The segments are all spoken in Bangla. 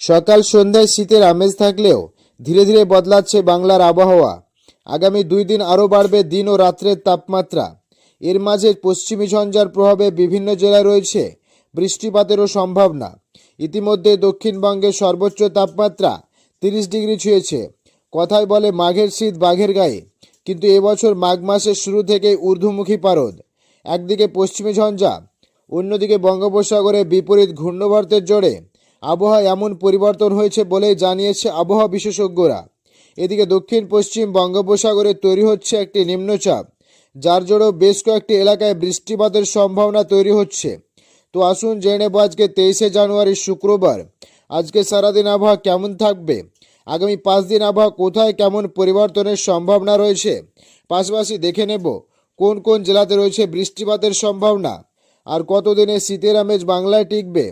সকাল সন্ধ্যায় শীতের আমেজ থাকলেও ধীরে ধীরে বদলাচ্ছে বাংলার আবহাওয়া। আগামী দুই দিন আরও বাড়বে দিন ও রাত্রের তাপমাত্রা। এর মাঝে পশ্চিমী ঝঞ্ঝার প্রভাবে বিভিন্ন জেলায় রয়েছে বৃষ্টিপাতেরও সম্ভাবনা। ইতিমধ্যে দক্ষিণবঙ্গের সর্বোচ্চ তাপমাত্রা তিরিশ ডিগ্রি ছুঁয়েছে। কথায় বলে মাঘের শীত বাঘের গায়ে। কিন্তু এবছর মাঘ মাসের শুরু থেকেই ঊর্ধ্বমুখী পারদ। একদিকে পশ্চিমী ঝঞ্ঝা, অন্যদিকে বঙ্গোপসাগরে বিপরীত ঘূর্ণবর্তের জোরে আবহাওয়া এমন পরিবর্তন হয়েছে বলেই জানিয়েছে আবহাওয়া বিশেষজ্ঞরা। এদিকে দক্ষিণ পশ্চিম বঙ্গোপসাগরে তৈরি হচ্ছে একটি নিম্নচাপ, যার জন্য বেশ কয়েকটি এলাকায় বৃষ্টিপাতের সম্ভাবনা তৈরি হচ্ছে। তো আসুন জেনে নেব আজকে তেইশে জানুয়ারি শুক্রবার। আজকে সারাদিন আবহাওয়া কেমন থাকবে? আগামী পাঁচ দিন আবহাওয়া কোথায় কেমন পরিবর্তনের সম্ভাবনা রয়েছে? পাশাপাশি দেখে নেব, কোন কোন জেলাতে রয়েছে বৃষ্টিপাতের সম্ভাবনা? আর কতদিনে শীতের আমেজ বাংলায় টিকবে?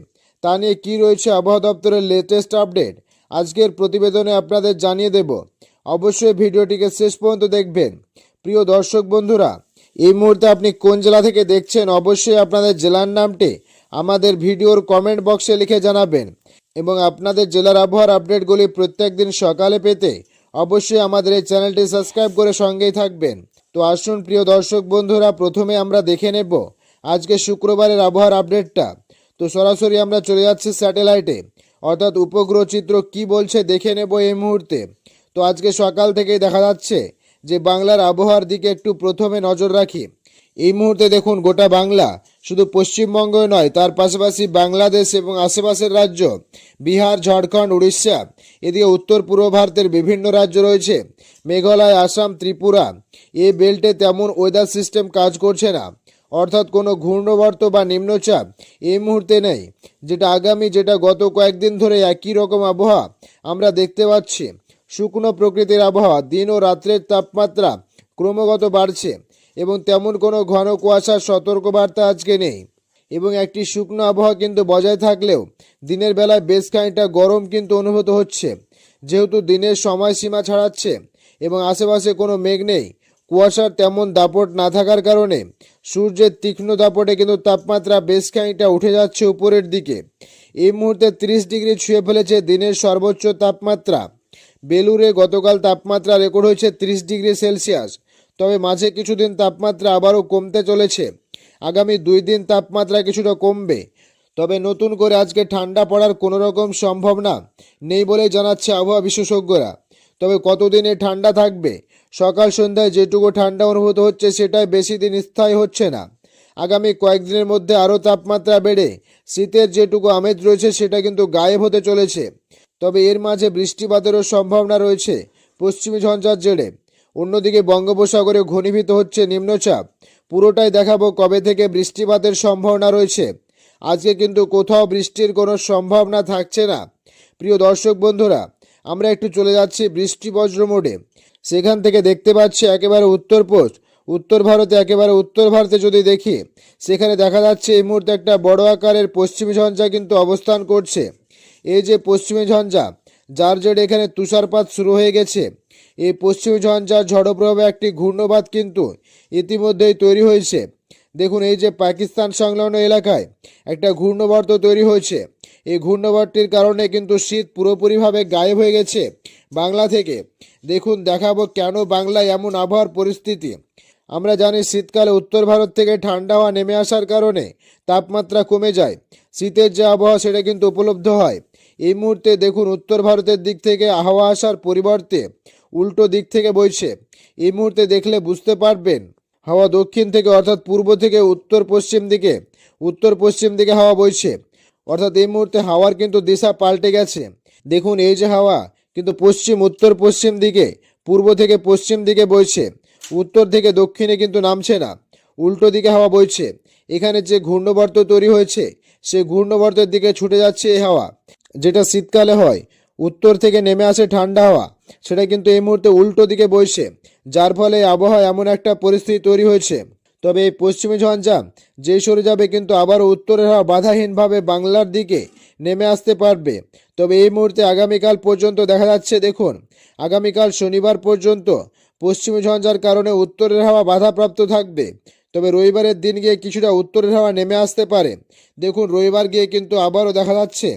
তা নিয়ে কী রয়েছে আবহাওয়া দপ্তরের লেটেস্ট আপডেট আজকের প্রতিবেদনে আপনাদের জানিয়ে দেব। অবশ্যই ভিডিওটিকে শেষ পর্যন্ত দেখবেন। প্রিয় দর্শক বন্ধুরা, এই মুহূর্তে আপনি কোন জেলা থেকে দেখছেন অবশ্যই আপনাদের জেলার নামটি আমাদের ভিডিওর কমেন্ট বক্সে লিখে জানাবেন এবং আপনাদের জেলার আবহাওয়ার আপডেটগুলি প্রত্যেক দিন সকালে পেতে অবশ্যই আমাদের এই চ্যানেলটি সাবস্ক্রাইব করে সঙ্গেই থাকবেন। তো আসুন প্রিয় দর্শক বন্ধুরা, প্রথমে আমরা দেখে নেব আজকে শুক্রবারের আবহাওয়ার আপডেটটা তো সরাসরি আমরা চলে যাচ্ছি স্যাটেলাইটে। অর্থাৎ উপগ্রহ চিত্র কি বলছে দেখে নেব এই মুহূর্তে। তো আজকে সকাল থেকেই দেখা যাচ্ছে যে বাংলার আবহাওয়ার দিকে একটু প্রথমে নজর রাখি। এই মুহূর্তে দেখুন গোটা বাংলা শুধু পশ্চিমবঙ্গ নয়, তার পাশাপাশি বাংলাদেশ এবং আশেপাশের রাজ্য, বিহার, ঝাড়খণ্ড, উড়িষ্যা, এদিকে উত্তর পূর্ব ভারতের বিভিন্ন রাজ্য রয়েছে, মেঘালয়, আসাম, ত্রিপুরা। এই বেল্টে তেমন ওয়েদার সিস্টেম কাজ করছে না। অর্থাৎ কোনো ঘূর্ণবর্ত বা নিম্নচাপ এই মুহূর্তে নেই। যেটা আগামী, যেটা গত কয়েকদিন ধরে একই রকম আবহাওয়া, আমরা দেখতে পাচ্ছি। শুকনো প্রকৃতির আবহাওয়া, দিন ও রাত্রের তাপমাত্রা ক্রমাগত বাড়ছে এবং তেমন কোনো ঘন কুয়াশার সতর্কবার্তা আজকে নেই। এবং একটি শুকনো আবহাওয়া কিন্তু বজায় থাকলেও দিনের বেলায় বেশ খানিকটা গরম কিন্তু অনুভূত হচ্ছে। যেহেতু দিনের সময়সীমা ছাড়াচ্ছে এবং আশেপাশে কোনো মেঘ নেই কুয়াশার তেমন দাপট না থাকার কারণে সূর্যের তীক্ষ্ণ দাপটে কিন্তু তাপমাত্রা বেশ খানিকটা উঠে যাচ্ছে উপরের দিকে। এই মুহূর্তে ত্রিশ ডিগ্রি ছুঁয়ে ফেলেছে দিনের সর্বোচ্চ তাপমাত্রা। বেলুরে গতকাল তাপমাত্রা রেকর্ড হয়েছে ত্রিশ ডিগ্রি সেলসিয়াস। তবে মাঝে কিছুদিন তাপমাত্রা আবারও কমতে চলেছে। আগামী দুই দিন তাপমাত্রা কিছুটা কমবে। তবে নতুন করে আজকে ঠান্ডা পড়ার কোনো রকম সম্ভাবনা নেই বলে জানাচ্ছে আবহাওয়া বিশেষজ্ঞরা। তবে কতদিনে ঠান্ডা থাকবে সকাল সন্ধ্যায় যেটুকু ঠান্ডা অনুভূত হচ্ছে, সেটাই বেশি দিন স্থায়ী হচ্ছে না। আগামী কয়েকদিনের মধ্যে আরও তাপমাত্রা বেড়ে, শীতের যেটুকু আমেজ রয়েছে, সেটা কিন্তু গায়েব হতে চলেছে। তবে এর মাঝে বৃষ্টিপাতেরও সম্ভাবনা রয়েছে পশ্চিমী ঝঞ্ঝার জেরে। অন্যদিকে বঙ্গোপসাগরে ঘনীভূত হচ্ছে নিম্নচাপ। পুরোটাই দেখাবো কবে থেকে বৃষ্টিপাতের সম্ভাবনা রয়েছে। আজকে কিন্তু কোথাও বৃষ্টির কোনো সম্ভাবনা থাকছে না। প্রিয় দর্শক বন্ধুরা, আমরা একটু চলে যাচ্ছি বৃষ্টি বজ্র মোডে। সেখান থেকে দেখতে পাচ্ছি একেবারে উত্তর পোস্ট উত্তর ভারতে একেবারে উত্তর ভারতে যদি দেখি, সেখানে দেখা যাচ্ছে এই মুহূর্তে একটা বড় আকারের পশ্চিমী ঝঞ্ঝা কিন্তু অবস্থান করছে। এই যে পশ্চিমী ঝঞ্ঝা, যার জেরে এখানে তুষারপাত শুরু হয়ে গেছে। এই পশ্চিমী ঝঞ্ঝার ঝড় প্রভাবে একটি ঘূর্ণবাত কিন্তু ইতিমধ্যেই তৈরি হয়েছে। দেখুন, এই যে পাকিস্তান সংলগ্ন এলাকায় একটা ঘূর্ণবর্ত তৈরি হয়েছে। এই ঘূর্ণবর্তটির কারণে কিন্তু শীত পুরোপুরিভাবে গায়েব হয়ে গেছে বাংলা থেকে। দেখুন, দেখাবো কেন বাংলায় এমন আবহাওয়ার পরিস্থিতি। আমরা জানি শীতকালে উত্তর ভারত থেকে ঠান্ডা হওয়া নেমে আসার কারণে তাপমাত্রা কমে যায়। শীতের যে আবহাওয়া, সেটা কিন্তু উপলব্ধ হয়। এই মুহূর্তে দেখুন, উত্তর ভারতের দিক থেকে হাওয়া আসার পরিবর্তে উল্টো দিক থেকে বইছে। এই মুহূর্তে দেখলে বুঝতে পারবেন, হাওয়া দক্ষিণ থেকে অর্থাৎ পূর্ব থেকে উত্তর পশ্চিম দিকে উত্তর পশ্চিম দিকে হাওয়া বইছে। অর্থাৎ এই মুহূর্তে হাওয়ার কিন্তু দিশা পাল্টে গেছে। দেখুন এই যে হাওয়া, কিন্তু পশ্চিম উত্তর পশ্চিম দিকে, পূর্ব থেকে পশ্চিম দিকে বইছে। উত্তর থেকে দক্ষিণে কিন্তু নামছে না। উল্টো দিকে হাওয়া বইছে। এখানে যে ঘূর্ণবর্ত তৈরি হয়েছে, সেই ঘূর্ণবর্তের দিকে ছুটে যাচ্ছে এই হাওয়া, যেটা শীতকালে হয়। উত্তর থেকে নেমে আসে ঠান্ডা হাওয়া, সেটা কিন্তু এই মুহূর্তে উল্টো দিকে বইছে। যার ফলে আবহাওয়া এমন একটা পরিস্থিতি তৈরি হয়েছে। তবে এই পশ্চিমী ঝঞ্ঝা যে সরে যাবে কিন্তু আবারও উত্তরের হাওয়া বাধাহীনভাবে বাংলার দিকে নেমে আসতে পারবে। তবে এই মুহূর্তে আগামীকাল পর্যন্ত দেখা যাচ্ছে, দেখুন, আগামীকাল শনিবার পর্যন্ত পশ্চিমী ঝঞ্ঝার কারণে উত্তরের হাওয়া বাধাপ্রাপ্ত থাকবে। তবে রবিবারের দিন গিয়ে কিছুটা উত্তরের হাওয়া নেমে আসতে পারে। দেখুন, রবিবার গিয়ে কিন্তু আবারও দেখা যাচ্ছে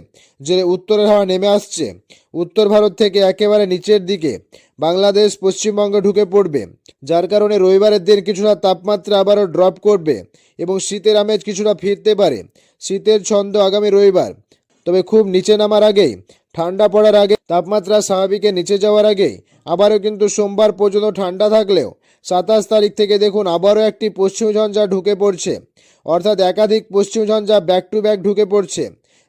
যে উত্তরের হাওয়া নেমে আসছে। উত্তর ভারত থেকে একেবারে নিচের দিকে বাংলাদেশ পশ্চিমবঙ্গে ঢুকে পড়বে, যার কারণে রবিবারের দিন কিছুটা তাপমাত্রা আবারও ড্রপ করবে এবং শীতের আমেজ কিছুটা ফিরতে পারে। শীতের ছন্দ আগামী রবিবার, তবে খুব নিচে নামার আগেই, ঠান্ডা পড়ার আগে, তাপমাত্রা স্বাভাবিকের নিচে যাওয়ার আগেই, আবারও কিন্তু সোমবার পর্যন্ত ঠান্ডা থাকলেও সাতাশ তারিখ থেকে দেখুন আবারও একটি পশ্চিম ঝঞ্ঝা ঢুকে পড়ছে। অর্থাৎ একাধিক পশ্চিম ঝঞ্ঝা ব্যাক টু ব্যাক ঢুকে পড়ছে।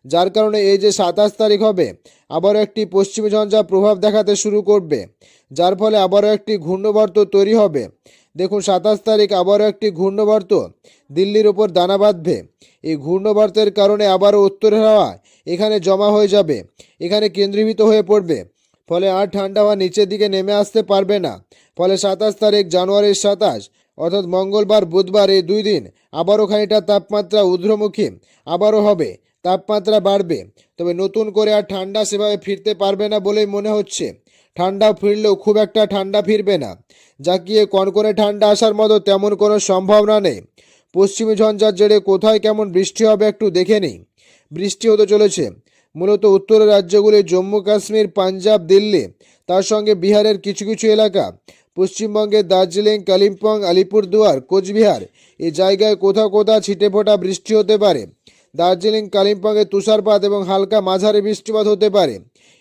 যার কারণে এই যে সাতাশ তারিখ হবে, আবারও একটি পশ্চিম ঝঞ্ঝা প্রভাব দেখাতে শুরু করবে। যার ফলে আবারও একটি ঘূর্ণবর্ত তৈরি হবে। দেখুন সাতাশ তারিখ আবারও একটি ঘূর্ণবর্ত দিল্লির ওপর দানা বাঁধবে। এই ঘূর্ণবর্তের কারণে আবারও উত্তরের হাওয়া এখানে জমা হয়ে যাবে। এখানে কেন্দ্রীভূত হয়ে পড়বে। ফলে আর ঠান্ডা হাওয়া নিচের দিকে নেমে আসতে পারবে না। ফলে সাতাশ তারিখ, জানুয়ারির সাতাশ, অর্থাৎ মঙ্গলবার, বুধবার এই দুই দিন আবারও খানিকটা তাপমাত্রা ঊর্ধ্বমুখী, আবারও হবে। তাপমাত্রা বাড়বে, তবে নতুন করে আর ঠান্ডা সেভাবে ফিরতে পারবে না বলেই মনে হচ্ছে। ঠান্ডা ফিরলেও খুব একটা ঠান্ডা ফিরবে না। যা গিয়ে কনকনে ঠান্ডা আসার মতো তেমন কোনো সম্ভাবনা নেই। পশ্চিমী ঝঞ্ঝার জেরে কোথায় কেমন বৃষ্টি হবে একটু দেখে নিই। বৃষ্টি হতে চলেছে। মূলত উত্তরের রাজ্যগুলি জম্মু কাশ্মীর, পাঞ্জাব, দিল্লি। তার সঙ্গে বিহারের কিছু কিছু এলাকা। পশ্চিমবঙ্গের দার্জিলিং, কালিম্পং, আলিপুরদুয়ার, কোচবিহার। এই জায়গায় কোথাও কোথাও ছিটে ফোটা বৃষ্টি হতে পারে। দার্জিলিং, কালিম্পংয়ে তুষারপাত এবং হালকা মাঝারি বৃষ্টিপাত হতে পারে।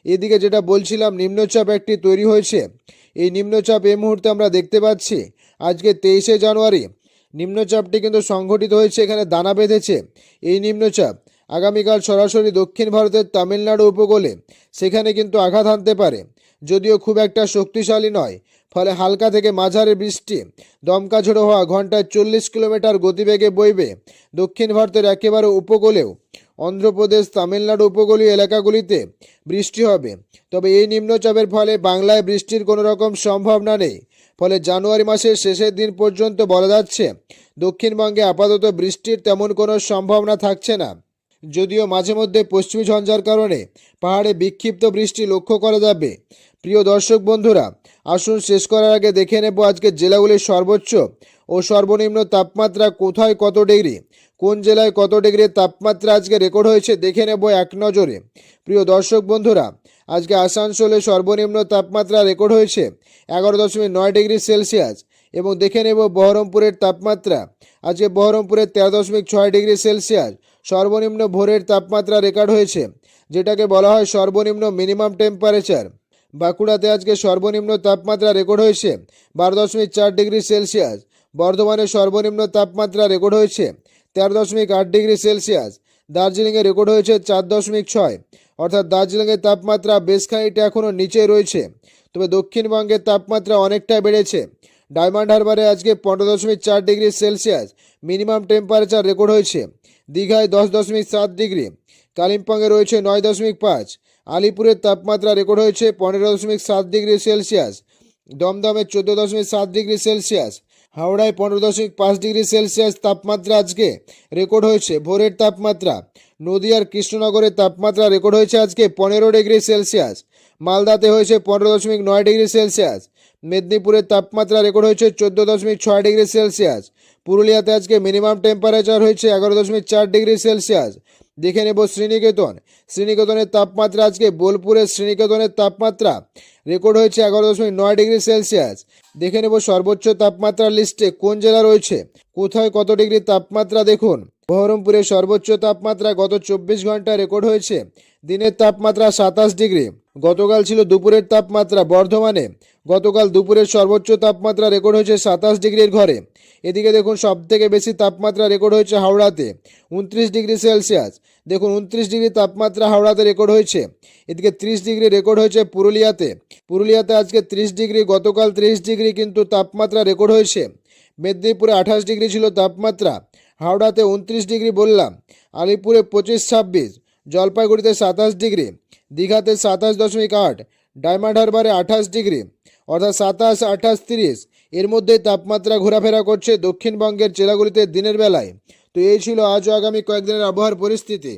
এদিকে যেটা বলছিলাম, নিম্নচাপ একটি তৈরি হয়েছে। এই নিম্নচাপ এই মুহূর্তে আমরা দেখতে পাচ্ছি। আজকে তেইশে জানুয়ারি। নিম্নচাপটি কিন্তু সংঘটিত হয়েছে, এখানে দানা বেঁধেছে। এই নিম্নচাপ আগামীকাল সরাসরি দক্ষিণ ভারতের তামিলনাড়ু উপকূলে। সেখানে কিন্তু আঘাত হানতে পারে। যদিও খুব একটা শক্তিশালী নয়। ফলে হালকা থেকে মাঝারি বৃষ্টি দমকা ঝোড়ো হওয়া ঘন্টায় চল্লিশ কিলোমিটার গতিবেগে বইবে দক্ষিণ ভারতের একেবারে উপকূলেও। অন্ধ্রপ্রদেশ, তামিলনাড়ু উপকূলীয় এলাকাগুলিতে বৃষ্টি হবে। তবে এই নিম্নচাপের ফলে বাংলায় বৃষ্টির কোনো রকম সম্ভাবনা নেই। ফলে জানুয়ারি মাসের শেষের দিন পর্যন্ত বলা যাচ্ছে, দক্ষিণবঙ্গে আপাতত বৃষ্টির তেমন কোনো সম্ভাবনা থাকছে না। যদিও মাঝে মধ্যে পশ্চিমী ঝঞ্ঝার কারণে পাহাড়ে বিক্ষিপ্ত বৃষ্টি লক্ষ্য করা যাবে। প্রিয় দর্শক বন্ধুরা, আসুন শেষ করার আগে দেখে নেব আজকে জেলাগুলির সর্বোচ্চ ও সর্বনিম্ন তাপমাত্রা কোথায় কত ডিগ্রি, কোন জেলায় কত ডিগ্রি তাপমাত্রা আজকে রেকর্ড হয়েছে দেখে নেব এক নজরে। প্রিয় দর্শক বন্ধুরা, আজকে আসানসোলে সর্বনিম্ন তাপমাত্রা রেকর্ড হয়েছে এগারো দশমিক নয় ডিগ্রি সেলসিয়াস এবং দেখে নেব বহরমপুরের তাপমাত্রা, আজকে বহরমপুরে তেরো দশমিক ছয় ডিগ্রি সেলসিয়াস সর্বনিম্ন ভোরের তাপমাত্রা রেকর্ড হয়েছে, যেটাকে বলা হয় সর্বনিম্ন মিনিমাম টেম্পারেচার। বাঁকুড়াতে আজকে সর্বনিম্ন তাপমাত্রা রেকর্ড হয়েছে, বারো দশমিক চার ডিগ্রি সেলসিয়াস। বর্ধমানে সর্বনিম্ন তাপমাত্রা রেকর্ড হয়েছে, তেরো দশমিক আট ডিগ্রি সেলসিয়াস। দার্জিলিংয়ে রেকর্ড হয়েছে চার দশমিক ছয়। অর্থাৎ দার্জিলিংয়ের তাপমাত্রা বেশ খানিকটা এখনও নিচে রয়েছে। তবে দক্ষিণবঙ্গের তাপমাত্রা অনেকটা বেড়েছে। ডায়মন্ড হারবারে আজকে পনেরো দশমিক চার degree Celsius. Minimum temperature record হয়েছে দীঘায় দশ দশমিক সাত ডিগ্রি। কালিম্পংয়ে রয়েছে নয় দশমিক পাঁচ। আলিপুরের তাপমাত্রা রেকর্ড হয়েছে পনেরো দশমিক সাত ডিগ্রি সেলসিয়াস। দমদমে চোদ্দ দশমিক সাত ডিগ্রি সেলসিয়াস। হাওড়ায় পনেরো দশমিক পাঁচ ডিগ্রি সেলসিয়াস তাপমাত্রা আজকে রেকর্ড হয়েছে, ভোরের তাপমাত্রা। নদিয়ার কৃষ্ণনগরের তাপমাত্রা রেকর্ড হয়েছে আজকে পনেরো ডিগ্রি সেলসিয়াস। মালদাতে হয়েছে পনেরো দশমিক নয় ডিগ্রি সেলসিয়াস। মেদিনীপুরের তাপমাত্রা রেকর্ড হয়েছে চোদ্দ দশমিক ছয় ডিগ্রি সেলসিয়াস। পুরুলিয়াতে আজকে মিনিমাম টেম্পারেচার হয়েছে এগারো দশমিক চার ডিগ্রি সেলসিয়াস। দেখে নেব শ্রীনিকেতন শ্রীনিকেতনের তাপমাত্রা আজকে বোলপুরের শ্রীনিকেতনের তাপমাত্রা রেকর্ড হয়েছে এগারো দশমিক নয় ডিগ্রি সেলসিয়াস। দেখে নেব সর্বোচ্চ তাপমাত্রার লিস্টে কোন জেলা রয়েছে? কোথায় কত ডিগ্রি তাপমাত্রা দেখুন। বহরমপুরে সর্বোচ্চ তাপমাত্রা গত চব্বিশ ঘণ্টা রেকর্ড হয়েছে। দিনের তাপমাত্রা সাতাশ ডিগ্রি। গতকাল ছিল দুপুরের তাপমাত্রা বর্ধমানে। গতকাল দুপুরের সর্বোচ্চ তাপমাত্রা রেকর্ড হয়েছে সাতাশ ডিগ্রির ঘরে। এদিকে দেখুন সব থেকে বেশি তাপমাত্রা রেকর্ড হয়েছে হাওড়াতে, উনত্রিশ ডিগ্রি সেলসিয়াস। দেখুন, উনত্রিশ ডিগ্রি তাপমাত্রা হাওড়াতে রেকর্ড হয়েছে। এদিকে ত্রিশ ডিগ্রি রেকর্ড হয়েছে পুরুলিয়াতে। পুরুলিয়াতে আজকে ত্রিশ ডিগ্রি, গতকাল ত্রিশ ডিগ্রি কিন্তু তাপমাত্রা রেকর্ড হয়েছে। মেদিনীপুরে আঠাশ ডিগ্রি ছিল তাপমাত্রা। হাওড়াতে উনত্রিশ ডিগ্রি বললাম, আলিপুরে পঁচিশ ছাব্বিশ, জলপাইগুড়িতে সাতাশ ডিগ্রি, দীঘাতে সাতাশ দশমিক আট, ডায়মন্ড হারবারে আঠাশ ডিগ্রি, অর্থাৎ সাতাশ, আঠাশ, তিরিশ। এর মধ্যে তাপমাত্রা ঘোরাফেরা করছে দক্ষিণবঙ্গের জেলাগুলিতে দিনের বেলায়। তো এই ছিল আজ আগামী কয়েকদিনের আবহাওয়ার পরিস্থিতি।